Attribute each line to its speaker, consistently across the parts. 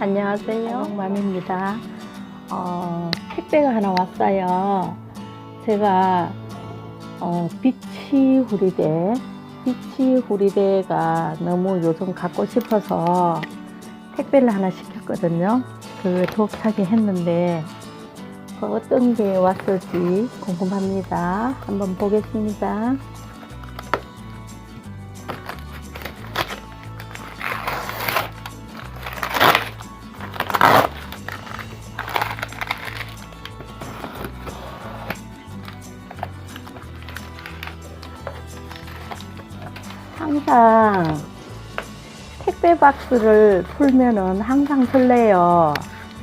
Speaker 1: 안녕하세요. 맘입니다. 어, 택배가 하나 왔어요. 제가 어, 비치 후리대, 비치 후리대가 너무 요즘 갖고 싶어서 택배를 하나 시켰거든요. 그 도착이 했는데 그 어떤 게 왔을지 궁금합니다. 한번 보겠습니다. 항상 택배 박스를 풀면은 항상 설레요.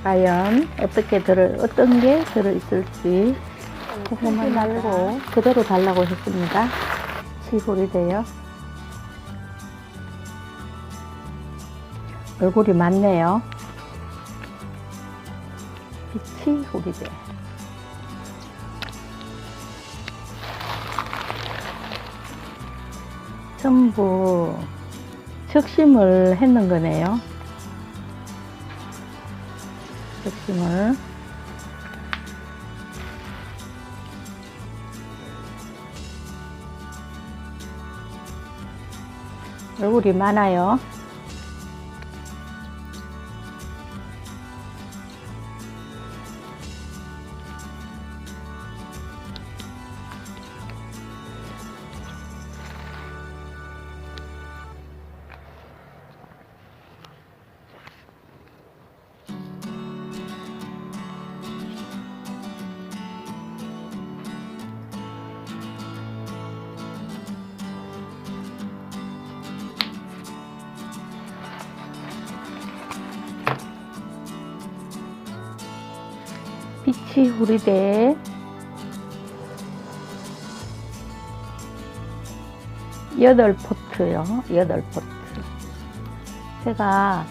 Speaker 1: 과연 어떻게 들어 어떤 게 들어 있을지 궁금하지 말고 그대로 달라고 했습니다. 시골이 돼요. 얼굴이 많네요. 빛이 후리대. 전부 적심을 했는 거네요. 적심을. 얼굴이 많아요. 빛이 후리대 여덟 포트요. 여덟 포트. 제가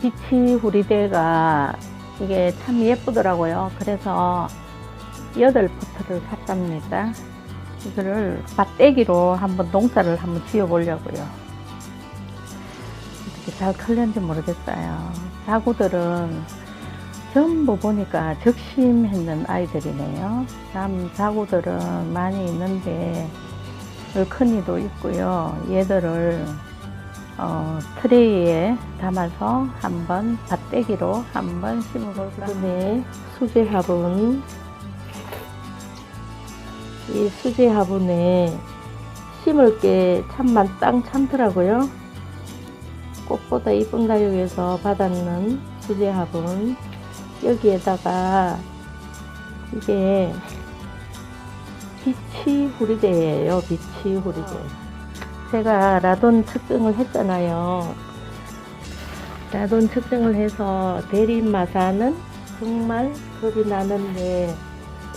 Speaker 1: 빛이 후리대가 이게 참 예쁘더라고요. 그래서 여덟 포트를 샀답니다. 이거를 밭대기로 한번 농사를 한번 지어 보려고요. 어떻게 잘 클는지 모르겠어요. 자구들은 전부 보니까 적심했는 아이들이네요. 남 자구들은 많이 있는데 얼큰이도 있고요. 얘들을 어, 트레이에 담아서 한번 밭대기로 한번 심어볼까. 네, 수제 화분. 이 수제 화분에 심을 게 참 만 땅 참더라고요. 꽃보다 이쁜 가격에서 받았는 수제 화분. 여기에다가 이게 비치 후리대예요. 비치 후리대. 제가 라돈 측정을 했잖아요. 라돈 측정을 해서 대립 마사는 정말 겁이 나는데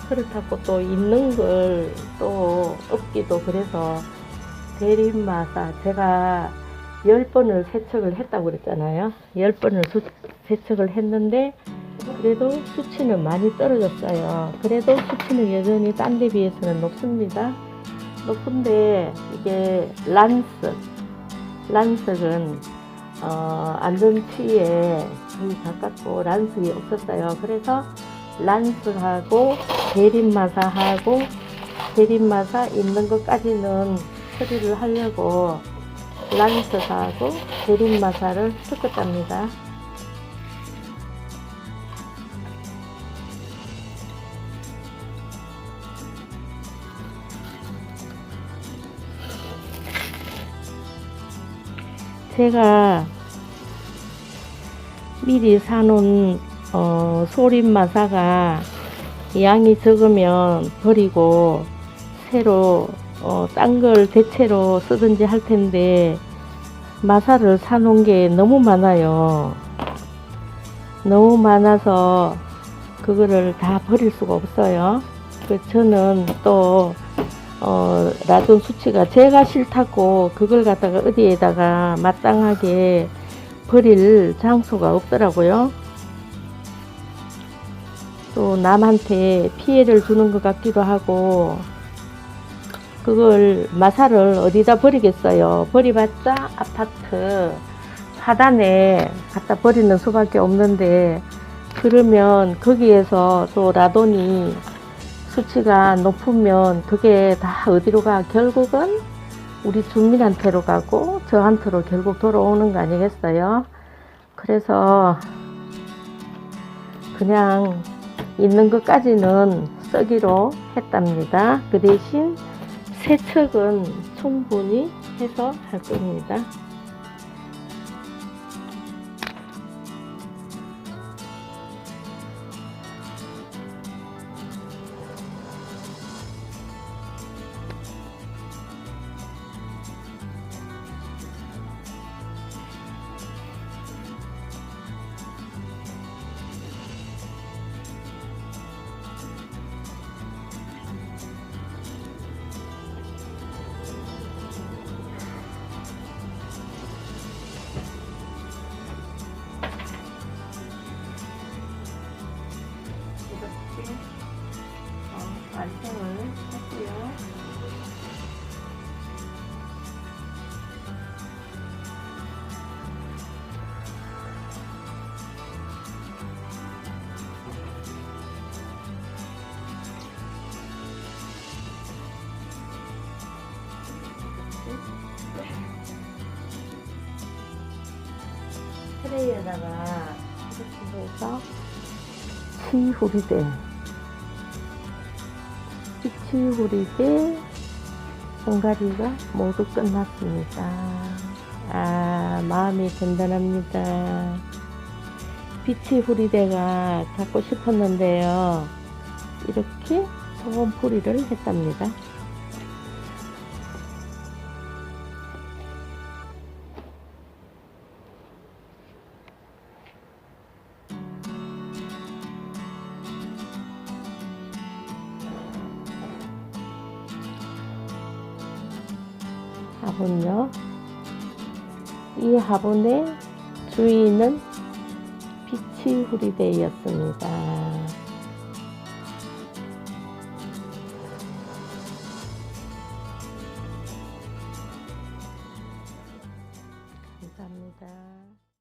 Speaker 1: 그렇다고 또 있는 걸 또 없기도 그래서 대립 마사 제가 10번을 세척을 했다고 그랬잖아요. 10번을 세척을 했는데 그래도 수치는 많이 떨어졌어요. 그래도 수치는 여전히 딴 데 비해서는 높습니다. 높은데 이게 란석, 란석은 어, 안전치에 거의 가깝고 란석이 없었어요. 그래서 란석하고 대립마사하고 대립마사 있는 것까지는 처리를 하려고 란석하고 대립마사를 섞었답니다. 제가 미리 사놓은 어, 소림 마사가 양이 적으면 버리고 새로 어, 딴 걸 대체로 쓰든지 할 텐데 마사를 사놓은 게 너무 많아요. 너무 많아서 그거를 다 버릴 수가 없어요. 그 저는 또 어, 라돈 수치가 제가 싫다고 그걸 갖다가 어디에다가 마땅하게 버릴 장소가 없더라고요. 또 남한테 피해를 주는 것 같기도 하고 그걸 마사를 어디다 버리겠어요. 버리봤자 아파트 하단에 갖다 버리는 수밖에 없는데 그러면 거기에서 또 라돈이 수치가 높으면 그게 다 어디로 가? 결국은 우리 주민한테로 가고 저한테로 결국 돌아오는 거 아니겠어요? 그래서 그냥 있는 것까지는 쓰기로 했답니다. 그 대신 세척은 충분히 해서 할 겁니다. 완성을 했고요. 트레이에다가 이렇게 해서 치후리대 치후리대 공가리가 모두 끝났습니다. 아 마음이 든든합니다. 빛이 후리대가 갖고 싶었는데요. 이렇게 소금 풀이를 했답니다. 화분요. 이 화분의 주인은 빛이 후리대였습니다.